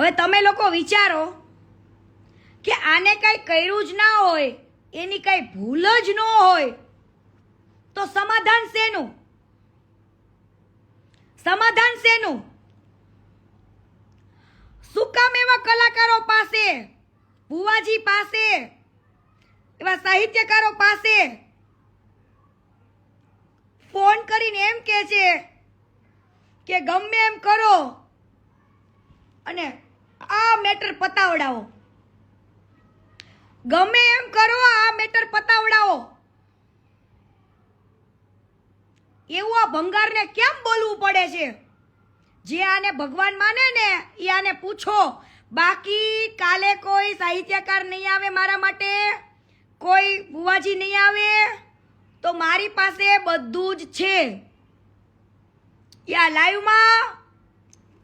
હવે તમે લોકો વિચારો કે આને કાંઈ કર્યું જ ના હોય, એની કાંઈ ભૂલ જ ન હોય, તો સમાધાન શેનું? સમાધાન શેનું? શું કામ એવા કલાકારો પાસે, ભુવાજી પાસે, એવા સાહિત્યકારો પાસે? ફોન કરીને એમ કે છે કે ગમે એમ કરો અને આ મેટર પતાવડાવો. ગમે એમ કરો, આ મેટર પતાવડાવો. એવું આ ભંગારને કેમ બોલવું પડે છે? જે આને ભગવાન માને ને, એ આને પૂછો. બાકી કાલે કોઈ સાહિત્યકાર નહીં આવે મારા માટે, કોઈ બુવાજી નહીં આવે, તો મારી પાસે બધું જ છે. યા લાઈવમાં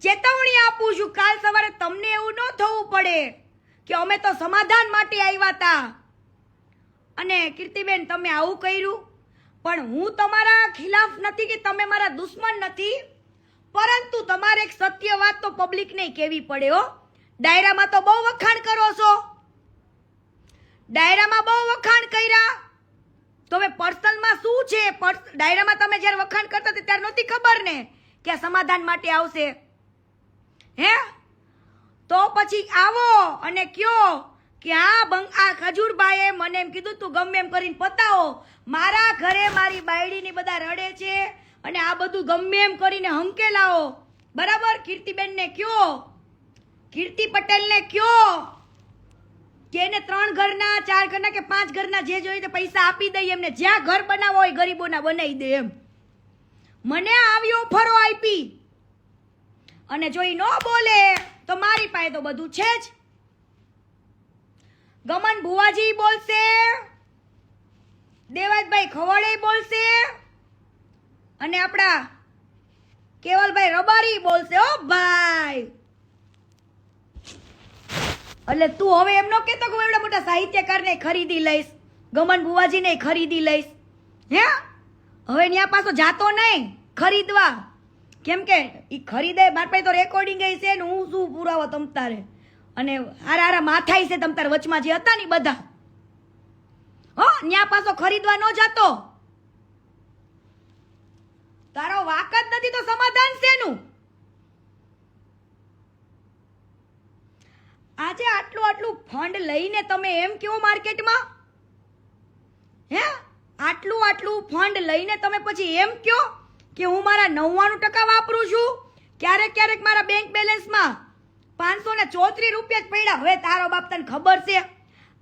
ચેતવણી આપું છું, કાલ સવારે તમને એવું ન થવું પડે કે અમે તો સમાધાન માટે આવ્યા હતા અને કીર્તિબેન, તમે આવું કર્યું, પણ હું તમારા ખિલાફ નથી કે તમે મારા દુશ્મન નથી, પરંતુ તમારે એક સત્ય વાત તો પબ્લિકને કહેવી પડે હો. ડાયરામાં તો બહુ વખાણ કરો છો. ડાયરામાં બહુ વખાણ કર્યા. તો હવે પર્સનલમાં શું છે? ડાયરામાં તમે જ્યારે વખાણ કરતા ત્યારે નહોતી ખબર ને કે સમાધાન માટે આવશે. હે? તો પછી આવો અને કયો કે આ બંગ આ ખજૂરભાઈએ મને એમ કીધું, તું ગમે એમ કરીને પતાવો. મારા ઘરે મારી બાયડીની બધા રડે છે અને આ બધું ગમે એમ કરીને હંકેલાવો. બરાબર? કીર્તિબેનને કયો? કીર્તિ પટેલને કયો? કે એને ત્રણ ઘરના, ચાર ઘરના કે પાંચ ઘરના જે જોઈએ તે પૈસા આપી દઈએ એમને. જ્યાં ઘર બનાવો હોય ગરીબોના બનાવી દે એમ. મને આવી ઓફરો આપી. અને જો એ ન બોલે, તો મારી પાસે તો બધું છે જ. ગમન ભુવાજી બોલશે, દેવાજભાઈ ખવડે બોલશે, અને આપણા કેવલભાઈ રબારી બોલશે, ઓ ભાઈ. એટલે તું હવે એમ ન કહેતો કે એવડા મોટા સાહિત્યકારને ખરીદી લઈશ, ગમન ભુવાજીને ખરીદી લઈશ. હે? હવે ત્યાં પાછો જાતો નહીં, ખરીદવા. કેમ કે એ ખરીદે, મારા પાસે તો રેકોર્ડિંગ છે ને હું શું પુરાવો તમ તારે? અને હારા હારા માથાઈ છે તમ તારે વચમાં જે હતા ને બધા. હો ત્યાં પાછો ખરીદવા ન જતો. તારો વાક જ નથી તો સમાધાન શેનું? આજે આટલું આટલું ફંડ લઈને તમે એમ કેવો માર્કેટમાં? હે? આટલું આટલું ફંડ લઈને તમે પછી એમ કયો? કે હું મારા નવ્વાણું ટકા વાપરું છું? ક્યારેક ક્યારેક મારા બેંક બેલેન્સમાં પાંચસો ને ચોત્રીસ રૂપિયા જ પડ્યા. હવે તારો બાપ તને ખબર છે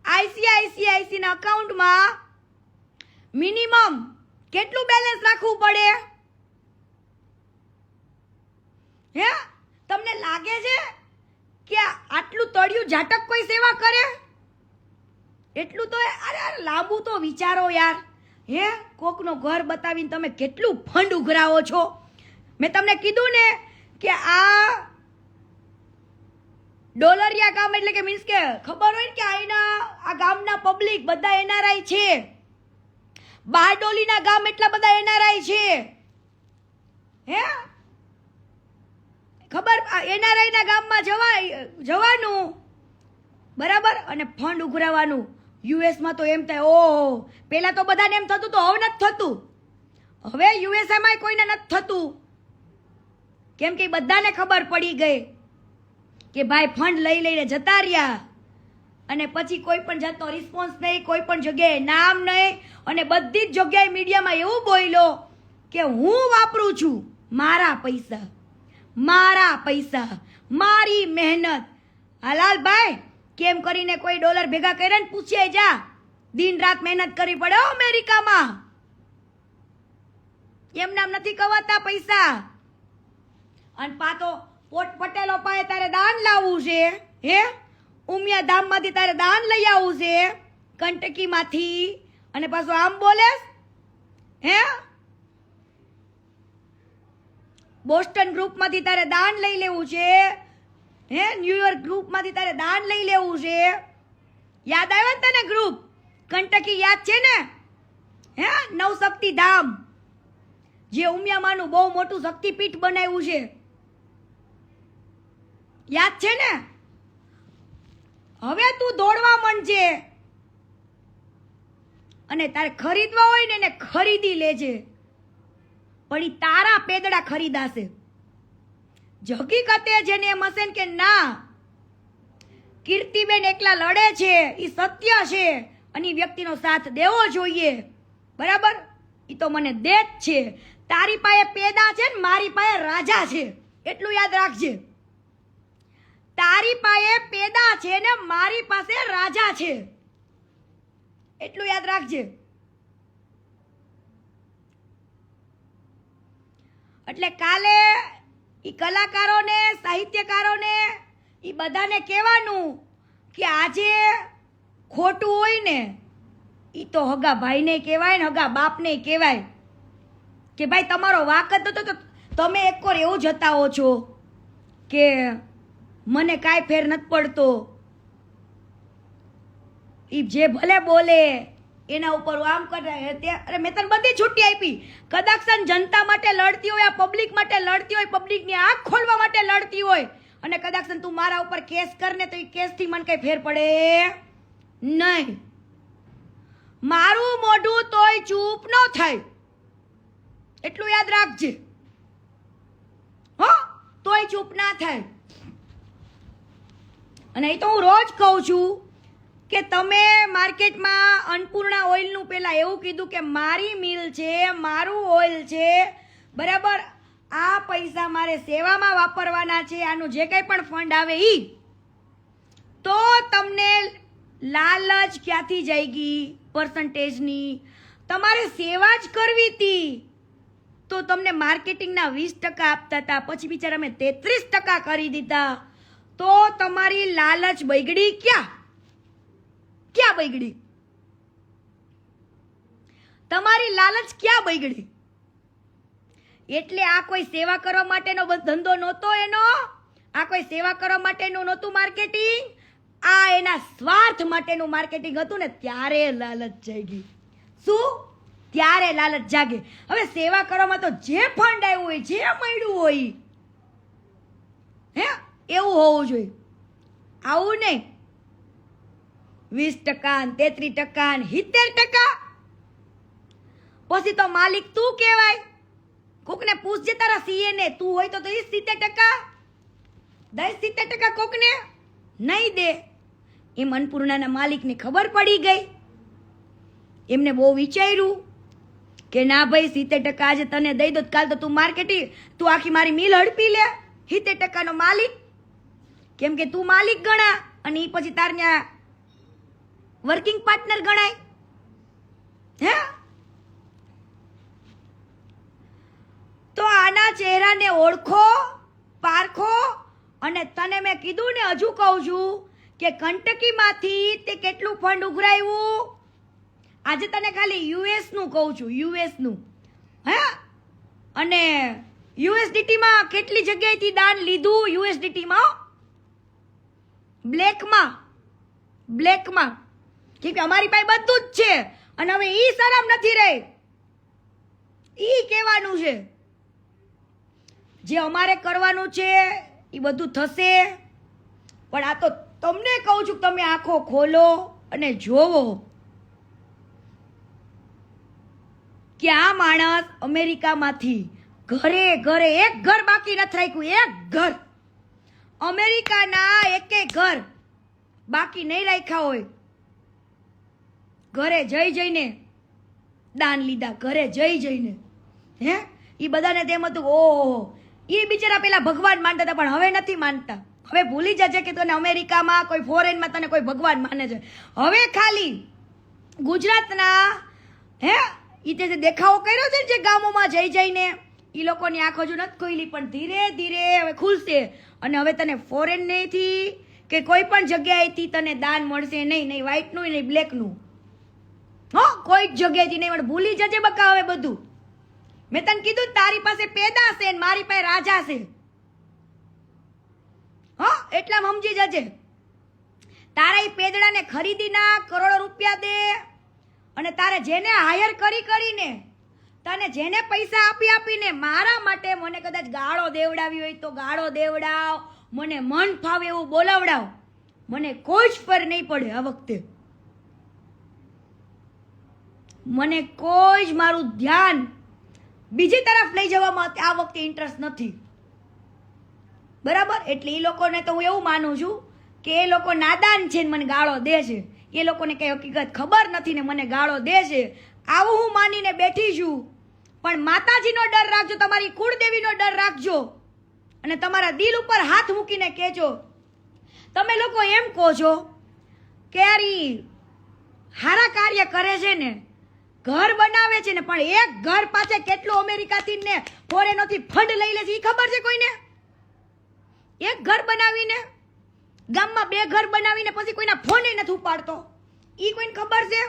આઈસીઆઈસીઆઈસી ના અકાઉન્ટમાં મિનિમમ કેટલું બેલેન્સ રાખવું પડે? હે? તમને લાગે છે કે આટલું તળિયું ઝાટક કોઈ સેવા કરે? એટલું તો અરે અરે, લાંબુ તો વિચારો યાર. હે? કોકનો ઘર બતાવીને તમે કેટલું ફંડ ઉઘરાવો છો? મેં તમને કીધું ને કે આ ડોલરિયા ગામ એટલે કે મીન્સ કે ખબર હોય ને કે અહીંના આ ગામના પબ્લિક બધા એનઆરઆઈ છે. બારડોલીના ગામ એટલા બધા એનઆરઆઈ છે. હે? ખબર? એનઆરઆઈના ગામમાં જવા જવાનું. બરાબર? અને ફંડ ઉઘરાવાનું. યુએસમાં તો એમ થાય, ઓહો પહેલાં તો બધાને એમ થતું તો હવે નથી થતું. હવે યુએસએમાં કોઈને નથી થતું. કેમ કે બધાને ખબર પડી ગઈ કે ભાઈ ફંડ લઈ લઈને જતા રહ્યા. અને પછી કોઈ પણ જાતનો રિસ્પોન્સ નહીં, કોઈ પણ જગ્યાએ નામ નહીં. અને બધી જ જગ્યાએ મીડિયામાં એવું બોલ્યો કે હું વાપરું છું મારા પૈસા મારા પૈસા, મારી મહેનત. હલાલભાઈ કેમ કરીને કોઈ ડોલર ભેગા કરે ને પૂછીએ જા. દિન રાત મહેનત કરવી પડે અમેરિકામાં. એમ નામ નથી કવાતા પૈસા. અને પાતો પોટ પટેલો પાસે તારે દાન લાવવું છે, હે? ઉમિયા ધામમાંથી તારે દાન લઈ આવવું છે, કંટકીમાંથી. અને પાછું આમ બોલે હે? બોસ્ટન ગ્રુપમાંથી તારે દાન લઈ લેવું છે હે ન્યુયોર્ક ગ્રુપમાંથી તારે દાન લઈ લેવું છે. યાદ આવ્યો ને તને ગ્રુપ કંટકી યાદ છે ને? હે, નવશક્તિ ધામ. જે ઉમિયામાનું બહુ મોટું શક્તિપીઠ બનાવ્યું છે. યાદ છે ને? હવે તું દોડવા છે અને તારે ખરીદવા હોય ને એને ખરીદી લેજે. પણ એ તારા પેદડા ખરીદાશે. જ હકીકતે જેને એમ હશે કે ના, કીર્તિબેન એકલા લડે છે એ સત્ય છે, અને વ્યક્તિનો સાથ દેવો જોઈએ. બરાબર? એ તો મને દે જ છે. તારી પાસે પેદા છે ને મારી પાસે રાજા છે. એટલું યાદ રાખજે. તારી પાસે પેદા છે ને મારી પાસે રાજા છે. એટલું યાદ રાખજે. એટલે કાલે ઈ કલાકારોને, સાહિત્યકારોને એ બધાને કહેવાનું કે આજે ખોટું હોય ને એ તો હગા ભાઈને કહેવાય ને, હગા બાપને કહેવાય. કે ભાઈ, તમારો વાક નતો તો તમે એક એવું એવું હો છો કે મને કાંઈ ફેર નથી પડતો. એ જે ભલે બોલે એના ઉપર આમ કરે અરે મેં તને બધી છૂટી આપી. કદાચ જનતા માટે લડતી હોય, આ પબ્લિક માટે લડતી હોય પબ્લિકની આંખ ખોલવા માટે લડતી હોય, અને કદાચ તું મારા ઉપર કેસ કરને તો એ કેસથી મને કંઈ ફેર પડે? નહીં. મારું મોઢું તોય ચૂપ ન થાય. એટલું યાદ રાખજે. હો? તોય ચૂપ ના થાય. અને એ તો હું રોજ કહું છું કે તમે માર્કેટમાં અન્નપૂર્ણા ઓઇલનું પહેલાં એવું કીધું કે મારી મિલ છે, મારું ઓઇલ છે, બરાબર? આ પૈસા મારે સેવામાં વાપરવાના છે, આનું જે કંઈ પણ ફંડ આવે એ તો તમને લાલચ ક્યાંથી જાયગી પર્સન્ટેજની તમારે સેવા જ કરવી હતી તો તમને માર્કેટિંગના વીસ ટકા આપતા હતા પછી બિચારા મેં તેત્રીસ ટકા કરી દીધા. તો તમારી લાલચ બગડી ક્યાં? ક્યાં બગડી? તમારી લાલચ ક્યાં બગડી? એટલે આ કોઈ સેવા કરવા માટેનો ધંધો નહોતો એનો? આ કોઈ સેવા કરવા માટેનું નહોતું માર્કેટિંગ? આ એના સ્વાર્થ માટેનું માર્કેટિંગ હતું ને ત્યારે લાલચ જાગી. શું? ત્યારે લાલચ જાગે. હવે સેવા કરવામાં તો જે ફંડ આવ્યું હોય, જે મળ્યું હોય, હે? એવું હોવું જોઈએ. આવું નહીં. વીસ ટકા તેત્રીસ ટકા સિત્તેર ટકા. પછી તો માલિક તું કહેવાય. કોકને પૂછજે, તારા સીએ ને તું હોય તો દઈશ સિત્તેર ટકા. દઈશ સિત્તેર ટકા કોકને નહીં દે. એમ અન્નપૂર્ણાના માલિકને ખબર પડી ગઈ. એમને બહુ વિચાર્યું કે ના ભાઈ, સિત્તેર ટકા આજે તને દઈ દો કાલ તો તું માર્કેટિંગ તું આખી મારી મિલ હડપી લે. સિત્તેર ટકાનો માલિક. કેમ કે તું માલિક ગણા અને એ પછી તારના વર્કિંગ પાર્ટનર ગણાય. હે? તો આના ચહેરાને ઓળખો, પારખો અને તને મેં કીધું ને હજુ કહું છું કે કંટકીમાંથી તે કેટલું ફંડ ઉઘરાયું? આજે તને ખાલી યુએસનું કહું છું, યુએસનું. હે? અને યુએસડીટીમાં કેટલી જગ્યાએથી દાન લીધું? યુએસડીટીમાં? બ્લેકમાં. બ્લેકમાં. કેમ કે અમારી પાસે બધું જ છે. અને હવે એ શરમ નથી રહી. એ કહેવાનું છે. જે અમારે કરવાનું છે એ બધું થશે. પણ આ તો તમને કહું છું તમે આંખો ખોલો અને જોવો કે આ માણસ અમેરિકામાંથી ઘરે ઘરે એક ઘર બાકી નથી રાખ્યું, એક ઘર. અમેરિકાના એકે ઘર બાકી નહીં રાખ્યા હોય. ઘરે જઈ જઈને દાન લીધા, ઘરે જઈ જઈને. હે? એ બધાને તેમ હતું, ઓહો. એ બિચારા પેલા ભગવાન માનતા હતા, પણ હવે નથી માનતા. હવે ભૂલી જજે કે તને અમેરિકામાં કોઈ ફોરેનમાં તને કોઈ ભગવાન માને છે. હવે ખાલી ગુજરાતના, હે? એ જે દેખાવો કર્યો છે ને જે ગામોમાં જઈ જઈને એ લોકોની આંખો જો નથી ખુલી, પણ ધીરે ધીરે હવે ખુલશે. અને હવે તને ફોરેન નહીંથી કે કોઈ પણ જગ્યાએથી તને દાન મળશે નહીં નહીં વ્હાઇટનું નહીં બ્લેકનું હો કોઈ જગ્યાએથી નહીં, પણ ભૂલી જજે બકા હવે બધું. મેં તને કીધું તારી પાસે પેદા છે ને, મારી પાસે રાજા છે. હો, એટલા સમજી જજે. તારા એ પેદડાને ખરીદી ના, કરોડો રૂપિયા દે અને તારે જેને હાયર કરી કરીને, તને જેને પૈસા આપી આપીને મારા માટે મને કદાચ ગાળો દેવડાવી હોય તો ગાળો દેવડાવ, મને મન ફાવે એવું બોલાવડાવ. મને કોઈ જ પર નહીં પડે આ વખતે. મને કોઈ જ મારું ધ્યાન બીજી તરફ લઈ જવામાં આ વખતે ઇન્ટરેસ્ટ નથી. બરાબર? એટલે એ લોકોને તો હું એવું માનું છું કે એ લોકો નાદાન છે ને મને ગાળો દે છે. એ લોકોને કંઈ હકીકત ખબર નથી ને મને ગાળો દે છે. આવું હું માનીને બેઠી છું. પણ માતાજીનો ડર રાખજો, તમારી કુળદેવીનો ડર રાખજો. અને તમારા દિલ ઉપર હાથ મૂકીને કહેજો. તમે લોકો એમ કહો છો કે હારા કાર્ય કરે છે ને ઘર બનાવે છે ને, પણ એક ઘર પાસે કેટલું અમેરિકાથી ને ફોરેનોથી ફંડ લઈ લે છે એ ખબર છે કોઈને? એક ઘર બનાવીને, ગામમાં બે ઘર બનાવીને પછી કોઈના ફોને નથી ઉપાડતો. ઈ કોઈને ખબર છે?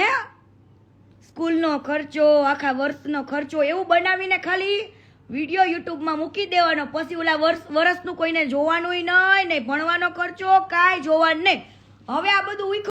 હે? સ્કૂલનો ખર્ચો, આખા વર્ષનો ખર્ચો એવું બનાવીને ખાલી વીડિયો યુટ્યુબમાં મૂકી દેવાનો. પછી ઓલા વર્ષ, વર્ષનું કોઈને જોવાનું નહીં નહીં ભણવાનો ખર્ચો, કાંઈ જોવાનું નહીં. હવે આ બધું